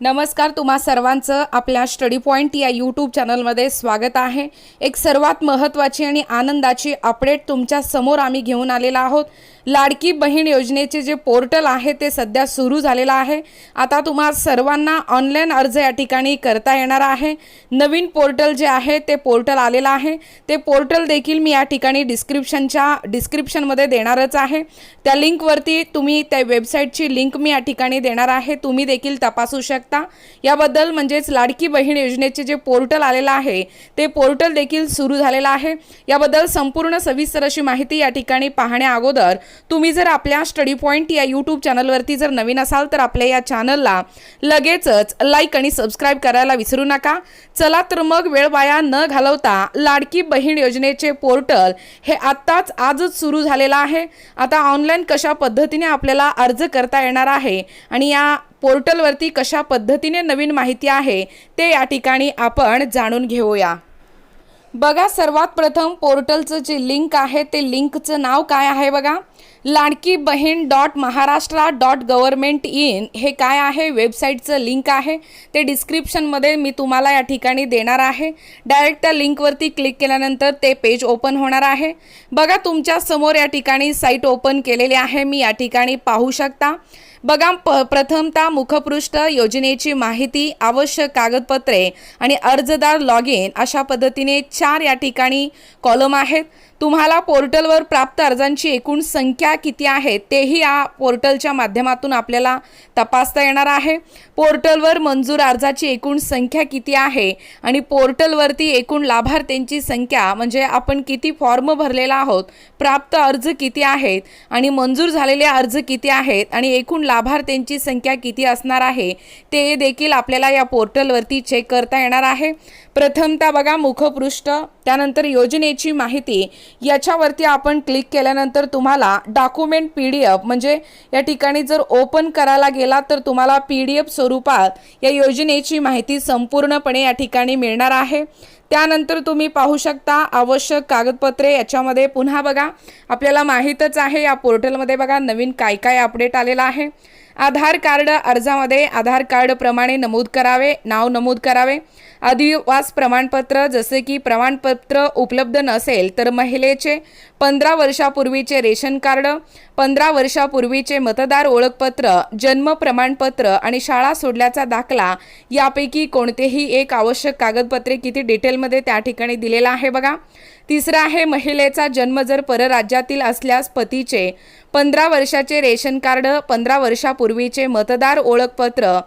नमस्कार तुम्हा सर्वांचं आपल्या स्टडी पॉईंट या यूट्यूब चॅनलमध्ये स्वागत आहे. एक सर्वात महत्त्वाची आणि आनंदाची अपडेट तुमच्यासमोर आम्ही घेऊन आलेला आहोत. लाडकी बहीण योजनेचे जे पोर्टल आहे ते सध्या सुरू झालेलं आहे. आता तुम्हा सर्वांना ऑनलाईन अर्ज या ठिकाणी करता येणार आहे. नवीन पोर्टल जे आहे ते पोर्टल आलेलं आहे. ते पोर्टल देखील मी या ठिकाणी डिस्क्रिप्शनच्या डिस्क्रिप्शनमध्ये देणारच आहे. त्या लिंकवरती तुम्ही त्या वेबसाईटची लिंक मी या ठिकाणी देणार आहे. तुम्ही देखील तपासू शकता. याबद्दल म्हणजेच लाडकी बहीण योजनेचे जे पोर्टल आलेलं आहे ते पोर्टल देखील सुरू झालेलं आहे. याबद्दल संपूर्ण सविस्तर अशी माहिती या ठिकाणी पाहण्या अगोदर तुम्ही जर आपल्या स्टडी पॉईंट या यूट्यूब चॅनलवरती जर नवीन असाल तर आपल्या या चॅनलला लगेचच लाईक आणि सबस्क्राईब करायला विसरू नका. चला तर मग वेळ वाया न घालवता लाडकी बहीण योजनेचे पोर्टल हे आत्ताच आजच सुरू झालेलं आहे. आता ऑनलाईन कशा पद्धतीने आपल्याला अर्ज करता येणार आहे आणि या पोर्टलवरती कशा पद्धतीने नवीन माहिती आहे ते या ठिकाणी आपण जाणून घेऊया. बघा सर्वात प्रथम पोर्टलचं जे लिंक आहे ते लिंकचं नाव काय आहे बघा? Ladki Bahin dot Maharashtra dot government in हे काय आहे? वेबसाईटचं लिंक आहे. ते डिस्क्रिप्शनमध्ये मी तुम्हाला या ठिकाणी देणार आहे. डायरेक्ट त्या लिंकवरती क्लिक केल्यानंतर ते पेज ओपन होणार आहे. बघा तुमच्यासमोर या ठिकाणी साईट ओपन केलेली आहे. मी या ठिकाणी पाहू शकता. बघा प प्रथमतः मुखपृष्ठ योजनेची माहिती आवश्यक कागदपत्रे आणि अर्जदार लॉग इन अशा पद्धतीने चार या ठिकाणी कॉलम आहेत. तुम्हाला पोर्टलवर प्राप्त अर्जांची एकूण संख्या किती आहे तेही या पोर्टलच्या माध्यमातून आपल्याला तपासता येणार आहे. पोर्टलवर मंजूर अर्जाची एकूण संख्या किती आहे आणि पोर्टलवरती एकूण लाभार्थ्यांची संख्या म्हणजे आपण किती फॉर्म भरलेला आहोत प्राप्त अर्ज किती आहेत आणि मंजूर झालेले अर्ज किती आहेत आणि एकूण लाभार्थ्यांची संख्या किती असणार आहे ते देखील आपल्याला या पोर्टलवरती चेक करता येणार आहे. प्रथमतः बघा मुखपृष्ठ त्यानंतर योजनेची माहिती याच्यावरती आपण क्लिक केल्यानंतर तुम्हाला डॉक्युमेंट पी डी एफ म्हणजे या ठिकाणी जर ओपन करायला गेला तर तुम्हाला पी डी एफ स्वरूपात या योजनेची माहिती संपूर्णपणे या ठिकाणी मिळणार आहे. त्यानंतर तुम्ही पाहू शकता आवश्यक कागदपत्रे याच्यामध्ये पुन्हा बघा. आपल्याला माहीतच आहे या पोर्टलमध्ये बघा नवीन काय काय अपडेट आलेलं आहे. आधार कार्ड अर्जामध्ये आधार कार्ड प्रमाणे नमूद करावे नाव नमूद करावे. अधिवास प्रमाणपत्र जसे की प्रमाणपत्र उपलब्ध नसेल तर महिलेचे पंधरा वर्षापूर्वीचे रेशन कार्ड पंधरा वर्षापूर्वीचे मतदार ओळखपत्र जन्म प्रमाणपत्र आणि शाळा सोडल्याचा दाखला यापैकी कोणतेही एक आवश्यक कागदपत्रे किती डिटेलमध्ये त्या ठिकाणी दिलेलं आहे बघा. तिसरा आहे महिलेचा जन्म जर परराज्यातील असल्यास पतीचे. पंधरा वर्षाचे रेशन कार्ड पंधरा वर्षापूर्वीचे मतदार ओळखपत्र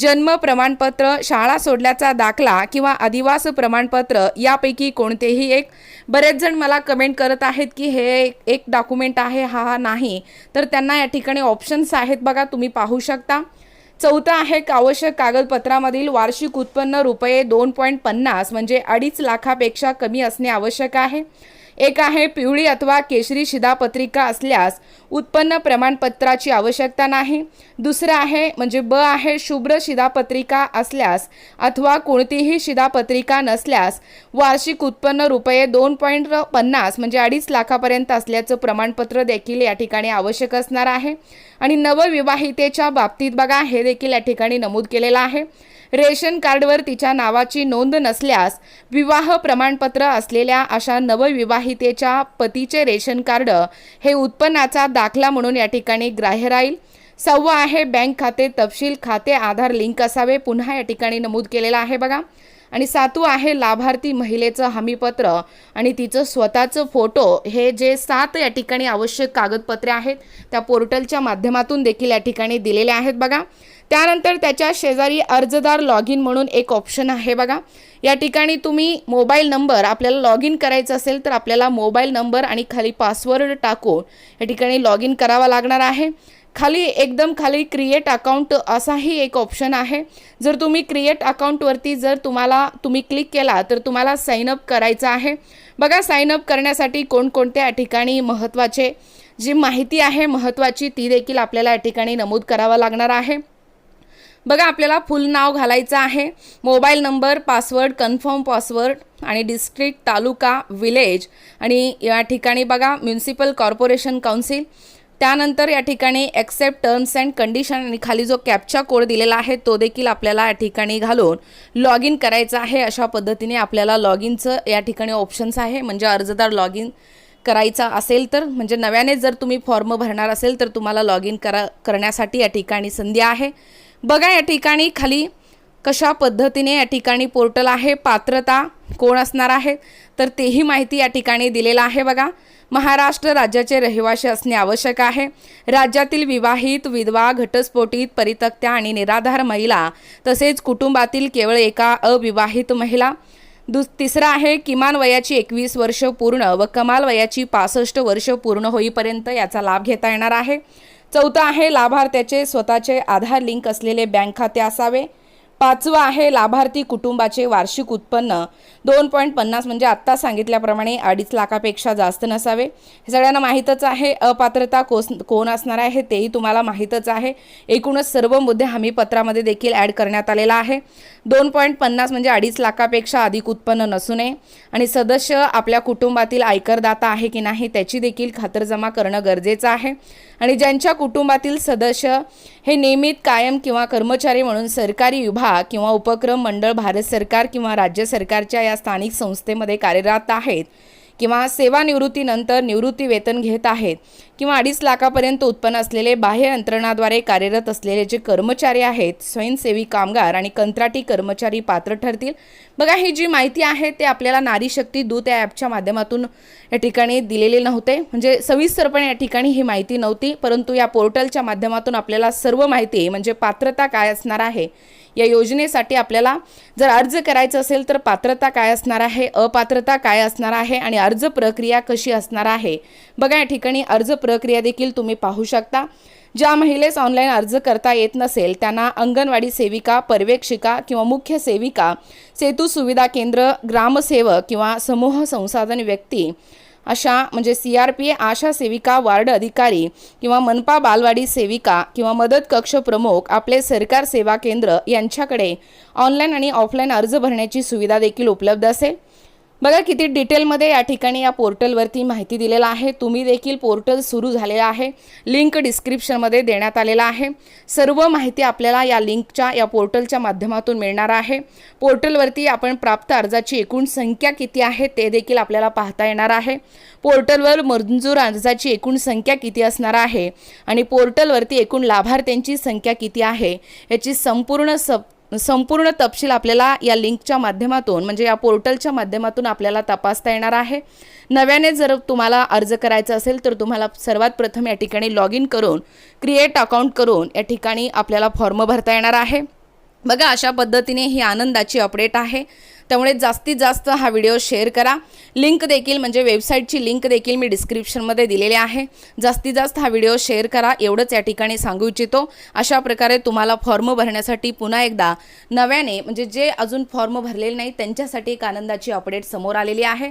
जन्म प्रमाणपत्र शाळा सोडल्याचा दाखला किंवा अधिवास प्रमाणपत्र यापैकी कोणतेही एक. बरेच जण मला कमेंट करत आहेत की हे एक डॉक्युमेंट आहे हा हा नाही. तर त्यांना या ठिकाणी ऑप्शन्स आहेत बघा तुम्ही पाहू शकता. चौथं आहे आवश्यक कागदपत्रामधील वार्षिक उत्पन्न रुपये दोन पॉईंट पन्नास म्हणजे अडीच लाखापेक्षा कमी असणे आवश्यक आहे. एक आहे पिवळी अथवा केशरी शिधापत्रिका असल्यास उत्पन्न प्रमाणपत्राची आवश्यकता नाही. दुसरं आहे म्हणजे ब आहे शुभ्र शिधापत्रिका असल्यास अथवा कोणतीही शिधापत्रिका नसल्यास वार्षिक उत्पन्न रुपये दोन पॉईंट पन्नास म्हणजे अडीच लाखापर्यंत असल्याचं प्रमाणपत्र देखील या ठिकाणी आवश्यक असणार आहे. आणि नवविवाहितेच्या बाबतीत बघा हे देखील या ठिकाणी नमूद केलेलं आहे. रेशन कार्डवर तिच्या नावाची नोंद नसल्यास विवाह प्रमाणपत्र असलेल्या अशा नवविवाहितेच्या पतीचे रेशन कार्ड हे उत्पन्नाचा दाखला म्हणून या ठिकाणी ग्राह्य राहील. सव्वा आहे बँक खाते तपशील खाते आधार लिंक असावे. पुन्हा या ठिकाणी नमूद केलेलं आहे बघा. आणि सातवं आहे लाभार्थी महिलेचं हमीपत्र आणि तिचं स्वतःचं फोटो. हे जे सात या ठिकाणी आवश्यक कागदपत्रे आहेत त्या पोर्टलच्या माध्यमातून देखील या ठिकाणी दिलेले आहेत बघा. त्यानंतर त्याच्या शेजारी अर्जदार लॉग इन म्हणून एक ऑप्शन आहे बघा. या ठिकाणी तुम्ही मोबाईल नंबर आपल्याला लॉग इन करायचं असेल तर आपल्याला मोबाईल नंबर आणि खाली पासवर्ड टाकून या ठिकाणी लॉग इन करावा लागणार आहे. खाली एकदम खाली क्रिएट अकाउंट असाही एक ऑप्शन आहे. जर तुम्ही क्रिएट अकाउंटवरती जर तुम्हाला तुम्ही क्लिक केला तर तुम्हाला साईनअप करायचं आहे. बघा साईनअप करण्यासाठी कोणकोणत्या या ठिकाणी महत्त्वाचे जी माहिती आहे महत्त्वाची ती देखील आपल्याला या ठिकाणी नमूद करावा लागणार आहे. बघा आपल्याला फुल नाव घालायचं आहे. Mobile number password confirm password आणि डिस्ट्रिक्ट तालुका विलेज आणि या ठिकाणी बघा म्युन्सिपल कॉर्पोरेशन काउन्सिल त्यानंतर या ठिकाणी ॲक्सेप्ट टर्म्स अँड कंडिशन आणि खाली जो कॅपचा कोड दिलेला आहे तो देखील आपल्याला या ठिकाणी घालून लॉग इन करायचं आहे. अशा पद्धतीने आपल्याला लॉग इनचं या ठिकाणी ऑप्शन्स आहे. म्हणजे अर्जदार लॉग इन करायचा असेल तर म्हणजे नव्याने जर तुम्ही फॉर्म भरणार असेल तर तुम्हाला लॉग इन करा करण्यासाठी या ठिकाणी संधी आहे. बघा या ठिकाणी खाली कशा पद्धतीने या ठिकाणी पोर्टल आहे पात्रता कोण असणार आहे तर तेही माहिती या ठिकाणी दिलेलं आहे बघा. महाराष्ट्र राज्याचे रहिवासी असणे आवश्यक आहे. राज्यातील विवाहित विधवा घटस्फोटित परितक्त्या आणि निराधार महिला तसेच कुटुंबातील केवळ एका अविवाहित महिला. दुस तिसरा आहे किमान वयाची एकवीस वर्ष पूर्ण व कमाल वयाची पासष्ट वर्ष पूर्ण होईपर्यंत याचा लाभ घेता येणार आहे. चौथं आहे लाभार्थ्याचे स्वतःचे आधार लिंक असलेले बँक खाते असावे. पाचवं आहे लाभार्थी कुटुंबाचे वार्षिक उत्पन्न. दोन पॉईंट पन्नास म्हणजे आत्ता सांगितल्याप्रमाणे अडीच लाखापेक्षा जास्त नसावे. हे सगळ्यांना माहीतच आहे. अपात्रता कोस कोण असणार आहे तेही तुम्हाला माहीतच आहे. एकूणच सर्व मुद्दे हमीपत्रामध्ये देखील ॲड करण्यात आलेला आहे. दोन पॉईंट पन्नास म्हणजे अडीच लाखापेक्षा अधिक उत्पन्न नसू नये. आणि सदस्य आपल्या कुटुंबातील आयकरदाता आहे की नाही त्याची देखील खातरजमा करणं गरजेचं आहे. आणि ज्यांच्या कुटुंबातील सदस्य हे नियमित कायम किंवा कर्मचारी म्हणून सरकारी विभाग किंवा उपक्रम मंडळ भारत सरकार किंवा राज्य सरकारच्या या स्थानिक संस्थेमध्ये कार्यरत आहेत किंवा सेवानिवृत्तीनंतर निवृत्ती वेतन घेत आहेत किंवा अडीच लाखापर्यंत उत्पन्न असलेले बाह्य यंत्रणाद्वारे कार्यरत असलेले जे कर्मचारी आहेत स्वयंसेवी कामगार आणि कंत्राटी कर्मचारी पात्र ठरतील. बघा ही जी माहिती आहे ते आपल्याला नारी शक्ती दूत या ॲपच्या माध्यमातून या ठिकाणी दिलेले नव्हते. म्हणजे सविस्तरपणे या ठिकाणी ही माहिती नव्हती परंतु या पोर्टलच्या माध्यमातून आपल्याला सर्व माहिती म्हणजे पात्रता काय असणार आहे या योजनेसाठी आपल्याला जर अर्ज करायचं असेल तर पात्रता काय असणार आहे? अपात्रता काय असणार आहे? आणि अर्ज प्रक्रिया कशी असणार आहे? बघा या ठिकाणी अर्ज प्रक्रिया देखील तुम्ही पाहू शकता. ज्या महिलेस ऑनलाईन अर्ज करता येत नसेल त्यांना अंगणवाडी सेविका पर्यवेक्षिका किंवा मुख्य सेविका सेतू सुविधा केंद्र ग्रामसेवक किंवा समूह संसाधन व्यक्ती अशा म्हणजे सी आर पी आशा सेविका वार्ड अधिकारी किंवा मनपा बालवाडी सेविका किंवा मदत कक्ष प्रमुख आपले सरकार सेवा केंद्र यांच्याकडे ऑनलाईन आणि ऑफलाईन अर्ज भरण्याची सुविधा देखील उपलब्ध असेल. बघा किती डिटेलमध्ये या ठिकाणी या पोर्टलवरती माहिती दिलेला आहे. तुम्ही देखील पोर्टल सुरू झालेलं आहे. लिंक डिस्क्रिप्शनमध्ये देण्यात आलेला आहे. सर्व माहिती आपल्याला या लिंकच्या या पोर्टलच्या माध्यमातून मिळणार आहे. पोर्टलवरती आपण प्राप्त अर्जाची एकूण संख्या किती आहे ते देखील आपल्याला पाहता येणार आहे. पोर्टलवर मंजूर अर्जाची एकूण संख्या किती असणार आहे आणि पोर्टलवरती एकूण लाभार्थ्यांची संख्या किती आहे याची संपूर्ण सप संपूर्ण तपशील आपल्याला या लिंकच्या माध्यमातून म्हणजे या पोर्टलच्या माध्यमातून आपल्याला तपासता येणार आहे. नव्याने जर तुम्हाला अर्ज करायचा असेल तर तुम्हाला सर्वात प्रथम या ठिकाणी लॉग इन करून क्रिएट अकाउंट करून या ठिकाणी आपल्याला फॉर्म भरता येणार आहे. बघा अशा पद्धतीने ही आनंदाची अपडेट आहे. त्यामुळे जास्तीत जास्त हा व्हिडिओ शेअर करा. लिंक देखील म्हणजे वेबसाईटची लिंक देखील मी डिस्क्रिप्शनमध्ये दिलेली आहे. जास्तीत जास्त हा व्हिडिओ शेअर करा एवढंच या ठिकाणी सांगू इच्छितो. अशा प्रकारे तुम्हाला फॉर्म भरण्यासाठी पुन्हा एकदा नव्याने म्हणजे जे अजून फॉर्म भरलेले नाही त्यांच्यासाठी एक आनंदाची अपडेट समोर आलेली आहे.